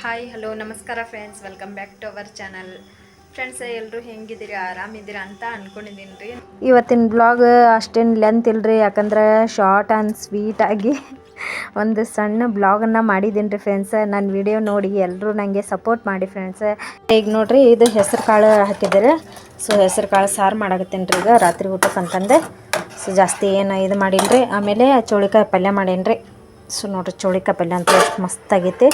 Hi hello ನಮಸ್ಕಾರ friends welcome back to our channel friends ಎಲ್ಲರೂ ಹೆಂಗಿದ್ದೀರಿ? ಆರಾಮಿದ್ದೀರಾ ಅಂತ ಅಂದ್ಕೊಂಡಿದ್ದೀನಿ ರೀ. ಇವತ್ತಿನ ಬ್ಲಾಗ್ ಅಷ್ಟೇನು ಲೆಂತ್ ಇಲ್ಲರಿ ಯಾಕಂದ್ರೆ ಶಾರ್ಟ್ ಆ್ಯಂಡ್ ಸ್ವೀಟ್ ಆಗಿ ಒಂದು ಸಣ್ಣ ಬ್ಲಾಗನ್ನು ಮಾಡಿದ್ದೀನಿ ರೀ ಫ್ರೆಂಡ್ಸ್ ನನ್ನ ವಿಡಿಯೋ ನೋಡಿ ಎಲ್ಲರೂ ನನಗೆ ಸಪೋರ್ಟ್ ಮಾಡಿ ಫ್ರೆಂಡ್ಸ್ ಈಗ ನೋಡಿರಿ, ಇದು ಹೆಸರು ಕಾಳು ಹಾಕಿದ್ದಾರೆ. ಸೊ ಹೆಸರು ಕಾಳು ಸಾರು ಮಾಡಾಕತ್ತೀನಿ ರೀ ಈಗ ರಾತ್ರಿ ಊಟಕ್ಕೆ ಅಂತಂದೆ. ಸೊ ಜಾಸ್ತಿ ಏನು ಇದು ಮಾಡಿಲ್ರಿ. ಆಮೇಲೆ ಚೋಳಿಕಾಯಿ ಪಲ್ಯ ಮಾಡೇನಿ ರೀ ಸೊ ನೋಡಿರಿ, ಚೋಳಿಕಾಯಿ ಪಲ್ಯ ಅಂತ ಎಷ್ಟು ಮಸ್ತಾಗೈತಿ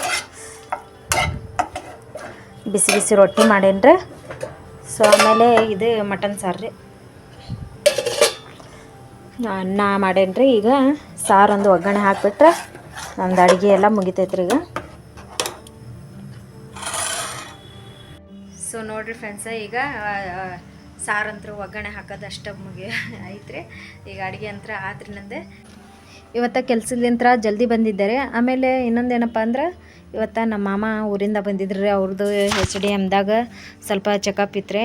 ಬಿಸಿ ಬಿಸಿ ರೊಟ್ಟಿ ಮಾಡೇನ್ರಿ. ಸೊ ಆಮೇಲೆ ಇದು ಮಟನ್ ಸಾರು ರೀ. ಅನ್ನ ಮಾಡೇನ್ರಿ ಈಗ ಸಾರು ಒಂದು ಒಗ್ಗರಣೆ ಹಾಕಿಬಿಟ್ರೆ ನಂದು ಅಡುಗೆ ಎಲ್ಲ ಮುಗಿತೈತ್ರಿ ಈಗ. ಸೊ ನೋಡ್ರಿ ಫ್ರೆಂಡ್ಸ ಈಗ ಸಾರಂತ್ರ ಒಗ್ಗರಣೆ ಹಾಕೋದು ಅಷ್ಟ ಮುಗಿ ಐತ್ರಿ. ಈಗ ಅಡುಗೆ ಅಂತರ ಆತ್ರಿ ನಂದೆ. ಇವತ್ತು ಕೆಲಸದಿಂತ್ರ ಜಲ್ದಿ ಬಂದಿದ್ದಾರೆ. ಆಮೇಲೆ ಇನ್ನೊಂದೇನಪ್ಪ ಅಂದ್ರೆ, ಇವತ್ತು ನಮ್ಮ ಮಾಮ ಊರಿಂದ ಬಂದಿದ್ರು ಅವ್ರದ್ದು ಎಚ್ ಡಿ ಎಮ್ದಾಗ ಸ್ವಲ್ಪ ಚೆಕಪ್ ಇತ್ತು ರೀ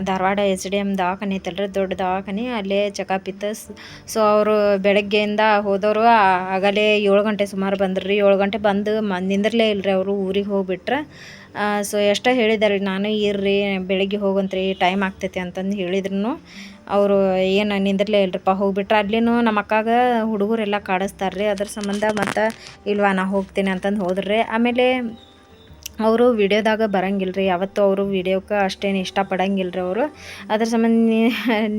ಧಾರವಾಡ ಎಚ್ ಡಿ ಎಂ ದವಾಖಾನೆ ಐತಲ್ರಿ ದೊಡ್ಡ ದವಾಖಾನೆ ಅಲ್ಲೇ ಚೆಕಪ್ ಇತ್ತು. ಸೊ ಅವರು ಬೆಳಗ್ಗೆಯಿಂದ ಹೋದವರು ಆಗಲೇ ಏಳು ಗಂಟೆ ಸುಮಾರು ಬಂದ್ರಿ. ಏಳು ಗಂಟೆ ಬಂದು ಮ, ನಿಂದಿರ್ಲೇ ಇಲ್ಲರಿ ಅವರು ಊರಿಗೆ ಹೋಗಿಬಿಟ್ರೆ. ಸೊ ಎಷ್ಟೋ ಹೇಳಿದಾರೆ ನಾನು ಇರ್ರಿ, ಬೆಳಿಗ್ಗೆ ಹೋಗಂತ್ರಿ ಟೈಮ್ ಆಗ್ತೈತಿ ಅಂತಂದು ಹೇಳಿದ್ರು ಅವರು ಏನು ನಿಂದಿರ್ಲೇ ಇಲ್ರಪ್ಪ, ಹೋಗ್ಬಿಟ್ರೆ ಅಲ್ಲಿನೂ ನಮ್ಮ ಅಕ್ಕಾಗ ಹುಡುಗರೆಲ್ಲ ಕಾಡಿಸ್ತಾರೆ ರೀ ಅದ್ರ ಸಂಬಂಧ ಮತ್ತು ಇಲ್ವಾ ನಾ ಹೋಗ್ತೀನಿ ಅಂತಂದು ಹೋದ್ರಿ ಆಮೇಲೆ ಅವರು ವಿಡಿಯೋದಾಗ ಬರಂಗಿಲ್ಲ ರೀ ಯಾವತ್ತೂ ಅವರು ವಿಡಿಯೋಕ್ಕೆ ಅಷ್ಟೇನು ಇಷ್ಟಪಡಂಗಿಲ್ಲ ರೀ ಅವರು. ಅದ್ರ ಸಂಬಂಧ ನೀ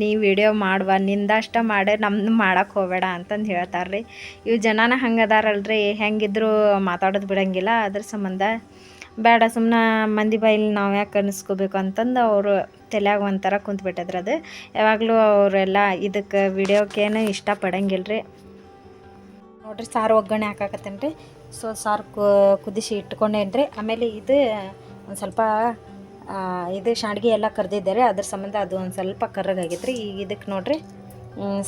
ನೀ ವಿಡಿಯೋ ಮಾಡುವ, ನಿಂದ ಅಷ್ಟ ಮಾಡೇ, ನಮ್ದು ಮಾಡೋಕ್ಕೆ ಹೋಗಬೇಡ ಅಂತಂದು ಹೇಳ್ತಾರೆ ರೀ ಇವು ಜನನ ಹಂಗೆ ಅದಾರಲ್ರಿ, ಹೆಂಗಿದ್ರು ಮಾತಾಡೋದು ಬಿಡಂಗಿಲ್ಲ. ಅದ್ರ ಸಂಬಂಧ ಬೇಡ ಸುಮ್ಮನೆ ಮಂದಿ ಬಾಯಿಲಿ ನಾವು ಯಾಕೆ ಅನ್ನಿಸ್ಕೋಬೇಕು ಅಂತಂದು ಅವರು ತಲೆಯಾಗ ಒಂಥರ ಕುಂತ್ಬಿಟ್ಟದ್ರಿ ಅದು. ಯಾವಾಗಲೂ ಅವರೆಲ್ಲ ಇದಕ್ಕೆ ವಿಡಿಯೋಕ್ಕೇನು ಇಷ್ಟಪಡಂಗಿಲ್ಲ ರೀ ನೋಡಿರಿ ಸಾರು ಒಗ್ಗರಣೆ ಹಾಕಾಕತ್ತೇನೆ ರೀ ಸೊ ಸಾರು ಕುದಿಸಿ ಇಟ್ಕೊಂಡೇನು ರೀ ಆಮೇಲೆ ಇದು ಒಂದು ಸ್ವಲ್ಪ ಇದು ಶಾಂಡ್ಗಿ ಎಲ್ಲ ಕರೆದಿದ್ದಾರೆ. ಅದ್ರ ಸಂಬಂಧ ಅದು ಒಂದು ಸ್ವಲ್ಪ ಕರ್ರಗಾಗೈತೆ ರೀ ಈಗ ಇದಕ್ಕೆ ನೋಡಿರಿ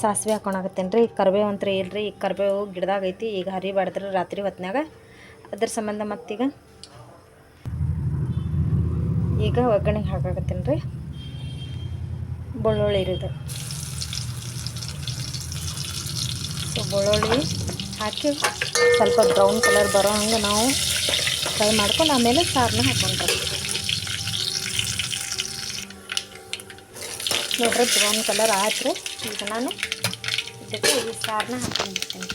ಸಾಸಿವೆ ಹಾಕೊಳಕತ್ತೇನೆ ರೀ ಈಗ ಕರ್ಬೇವು ಅಂತ ಇಲ್ರಿ. ಈಗ ಕರ್ಬೇವು ಗಿಡದಾಗ ಐತಿ. ಈಗ ಹರಿಬಾರ್ದ್ರಿ ರಾತ್ರಿ ಹೊತ್ನಾಗ ಅದ್ರ ಸಂಬಂಧ ಮತ್ತೀಗ? ಈಗ ಒಗ್ಗರಣೆಗೆ ಹಾಕಾಕತ್ತೀನಿ ರೀ. ಬೆಳ್ಳುಳ್ಳಿ ಇರೋದು. ಸೊ ಬೆಳ್ಳುಳ್ಳಿ ಹಾಕಿ ಸ್ವಲ್ಪ ಬ್ರೌನ್ ಕಲರ್ ಬರೋ ಹಂಗೆ ನಾವು ಫ್ರೈ ಮಾಡ್ಕೊಂಡು ಆಮೇಲೆ ಸಾರನ್ನ ಹಾಕೊಂಡ್ರಿ ನೋಡ್ರಿ ಬ್ರೌನ್ ಕಲರ್ ಆಯ್ತು ಈಗ ನಾನು ಇದಕ್ಕೆ ಈ ಸಾರನ್ನ ಹಾಕೊಂಡ್ಬಿಡ್ತೀನಿ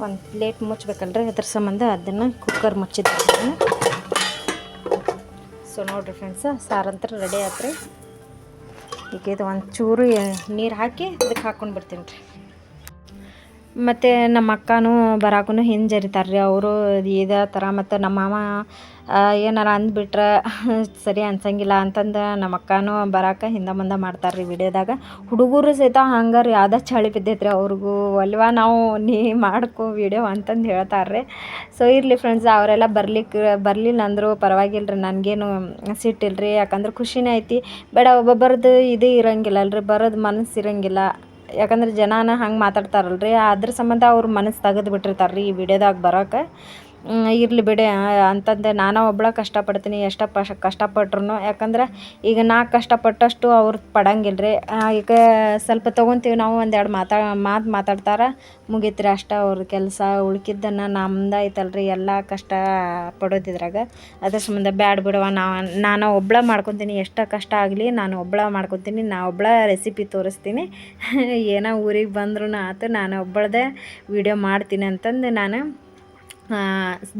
ಒಂದು ಪ್ಲೇಟ್ ಮುಚ್ಚಬೇಕಲ್ರಿ ಅದ್ರ ಸಂಬಂಧ ಅದನ್ನು ಕುಕ್ಕರ್ ಮುಚ್ಚಿದ್ದೆ ಸೊ ನೋಡಿರಿ ಫ್ರೆಂಡ್ಸ ಸಾರಂತ್ರ ರೆಡಿ ಆಯ್ತು ರೀ ಈಗ ಇದು ಒಂದು ಚೂರು ನೀರು ಹಾಕಿ ಅದಕ್ಕೆ ಹಾಕ್ಕೊಂಡು ಬಿಡ್ತೀನಿ ರೀ. ಮತ್ತು ನಮ್ಮ ಅಕ್ಕನೂ ಬರಾಕೂ ಹಿಂಜರಿತಾರೆ ರೀ ಅವರು ಇದೇ ಥರ ಮತ್ತು ನಮ್ಮ ಮಾಮ ಏನಾರ ಅಂದ್ಬಿಟ್ರೆ ಸರಿ ಅನ್ಸಂಗಿಲ್ಲ ಅಂತಂದು ನಮ್ಮ ಅಕ್ಕನೂ ಬರಾಕ ಹಿಂದೆ ಮುಂದೆ ಮಾಡ್ತಾರೆ ರೀ ವಿಡಿಯೋದಾಗ. ಹುಡುಗರು ಸಹಿತ ಹಂಗೆ ರೀ ಯಾವ್ದು ಚಳಿ ಬಿದ್ದೈತೆ ರೀ ಅವ್ರಿಗೂ. ಅಲ್ವಾ ನಾವು ನೀ ಮಾಡ್ಕೊ ವಿಡಿಯೋ ಅಂತಂದು ಹೇಳ್ತಾರೆ ರೀ ಸೊ ಇರಲಿ ಫ್ರೆಂಡ್ಸ್ ಅವರೆಲ್ಲ ಬರ್ಲಿಕ್ಕೆ ಬರಲಿಲ್ಲ ಅಂದರೂ ಪರವಾಗಿಲ್ಲ ರೀ ನನಗೇನು ಸಿಟ್ಟಿಲ್ಲ ರೀ ಯಾಕಂದ್ರೆ ಖುಷಿನೇ ಐತಿ. ಬೇಡ, ಒಬ್ಬೊಬ್ಬರದ್ದು ಇದು ಇರಂಗಿಲ್ಲ ಅಲ್ರಿ, ಬರೋದು ಮನಸ್ಸು ಇರಂಗಿಲ್ಲ ಯಾಕಂದ್ರೆ ಜನನ ಹಂಗೆ ಮಾತಾಡ್ತಾರಲ್ರಿ ಅದ್ರ ಸಂಬಂಧ ಅವ್ರ ಮನಸ್ಸು ತೆಗೆದು ಬಿಟ್ಟಿರ್ತಾರೆ ರೀ ಈ ವಿಡಿಯೋದಾಗ ಬರೋಕೆ. ಇರಲಿ ಬಿಡಿ. ಅಂತಂದೆ ನಾನು ಒಬ್ಬಳ ಕಷ್ಟಪಡ್ತೀನಿ, ಎಷ್ಟು ಪಶ ಕಷ್ಟಪಟ್ರು ಯಾಕಂದ್ರೆ ಈಗ ನಾ ಕಷ್ಟಪಟ್ಟಷ್ಟು ಅವ್ರು ಪಡಂಗಿಲ್ಲ ರೀ ಈಗ ಸ್ವಲ್ಪ ತೊಗೊತೀವಿ ನಾವು ಒಂದೆರಡು ಮಾತಾ, ಮಾತು ಮಾತಾಡ್ತಾರೆ. ಮುಗೀತು ರೀ ಅಷ್ಟೇ ಅವ್ರ ಕೆಲಸ ಉಳ್ಕಿದ್ದನ್ನು ನಮ್ದು ರೀ ಎಲ್ಲ ಕಷ್ಟ ಪಡೋದಿದ್ರಾಗ ಅದ್ರ ಸಂಬಂಧ ಬ್ಯಾಡ ಬಿಡುವ ನಾವು ನಾನು ಒಬ್ಬಳ ಮಾಡ್ಕೊತೀನಿ. ಎಷ್ಟು ಕಷ್ಟ ಆಗಲಿ ನಾನು ಒಬ್ಬಳ ಮಾಡ್ಕೊತೀನಿ. ನಾ ಒಬ್ಬಳ ರೆಸಿಪಿ ತೋರಿಸ್ತೀನಿ. ಏನೋ ಊರಿಗೆ ಬಂದ್ರೂ ಆತು. ನಾನು ಒಬ್ಬಳದೇ ವಿಡಿಯೋ ಮಾಡ್ತೀನಿ ಅಂತಂದು ನಾನು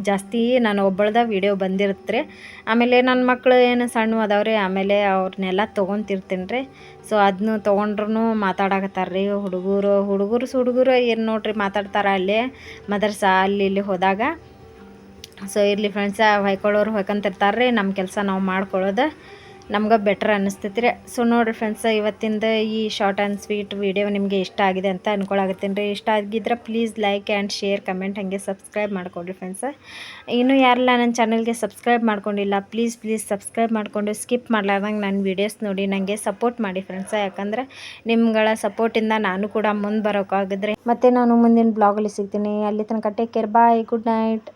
ಜಾಸ್ತಿ ನಾನು ಒಬ್ಬಳ್ದ ವಿಡಿಯೋ ಬಂದಿರುತ್ತೆ ಆಮೇಲೆ ನನ್ನ ಮಕ್ಕಳು ಏನು ಸಣ್ಣ ಅದಾವ್ರಿ ಆಮೇಲೆ ಅವ್ರನ್ನೆಲ್ಲ ತೊಗೊತಿರ್ತೀನಿ ರೀ. ಸೊ ಅದನ್ನು ತೊಗೊಂಡ್ರು ಮಾತಾಡಕತ್ತಾರೆ ರೀ ಹುಡುಗರು. ಹುಡುಗರು ಹುಡುಗರು ಏನು ನೋಡ್ರಿ ಮಾತಾಡ್ತಾರೆ ಅಲ್ಲಿ ಮದರ್ಸಾ ಅಲ್ಲಿ ಇಲ್ಲಿ ಹೋದಾಗ. ಸೊ ಇರಲಿ ಫ್ರೆಂಡ್ಸ ಹೊಯ್ಕೊಳ್ಳೋರು ಹೊಯ್ಕೊಂತಿರ್ತಾರೆ ರೀ ನಮ್ಮ ಕೆಲಸ ನಾವು ಮಾಡ್ಕೊಳ್ಳೋದು ನಮ್ಗೆ ಬೆಟ್ರ್ ಅನ್ನಿಸ್ತೈತಿ ರೀ ಸೊ ನೋಡಿರಿ ಫ್ರೆಂಡ್ಸ್ ಇವತ್ತಿಂದ ಈ ಶಾರ್ಟ್ ಆ್ಯಂಡ್ ಸ್ವೀಟ್ ವಿಡಿಯೋ ನಿಮಗೆ ಇಷ್ಟ ಆಗಿದೆ ಅಂತ ಅನ್ಕೊಳಕತ್ತೀನಿ ರೀ. ಇಷ್ಟ ಆಗಿದ್ರೆ please like and share comment ಹಾಗೆ ಸಬ್ಸ್ಕ್ರೈಬ್ ಮಾಡ್ಕೊಡ್ರಿ ಫ್ರೆಂಡ್ಸ್ ಇನ್ನೂ ಯಾರೆಲ್ಲ ನನ್ನ ಚಾನಲ್ಗೆ ಸಬ್ಸ್ಕ್ರೈಬ್ ಮಾಡ್ಕೊಂಡಿಲ್ಲ ಪ್ಲೀಸ್ ಪ್ಲೀಸ್ ಸಬ್ಸ್ಕ್ರೈಬ್ ಮಾಡಿಕೊಂಡು ಸ್ಕಿಪ್ ಮಾಡ್ಲಾರ್ದಂಗೆ ನನ್ನ ವೀಡಿಯೋಸ್ ನೋಡಿ ನನಗೆ ಸಪೋರ್ಟ್ ಮಾಡಿ ಫ್ರೆಂಡ್ಸ ಯಾಕಂದ್ರೆ ನಿಮ್ಗಳ ಸಪೋರ್ಟಿಂದ ನಾನು ಕೂಡ ಮುಂದೆ ಬರೋಕ್ಕಾಗಿದ್ರೆ ಮತ್ತೆ ನಾನು ಮುಂದಿನ ಬ್ಲಾಗಲ್ಲಿ ಸಿಗ್ತೀನಿ. ಅಲ್ಲಿ ತನಕ take care bye good night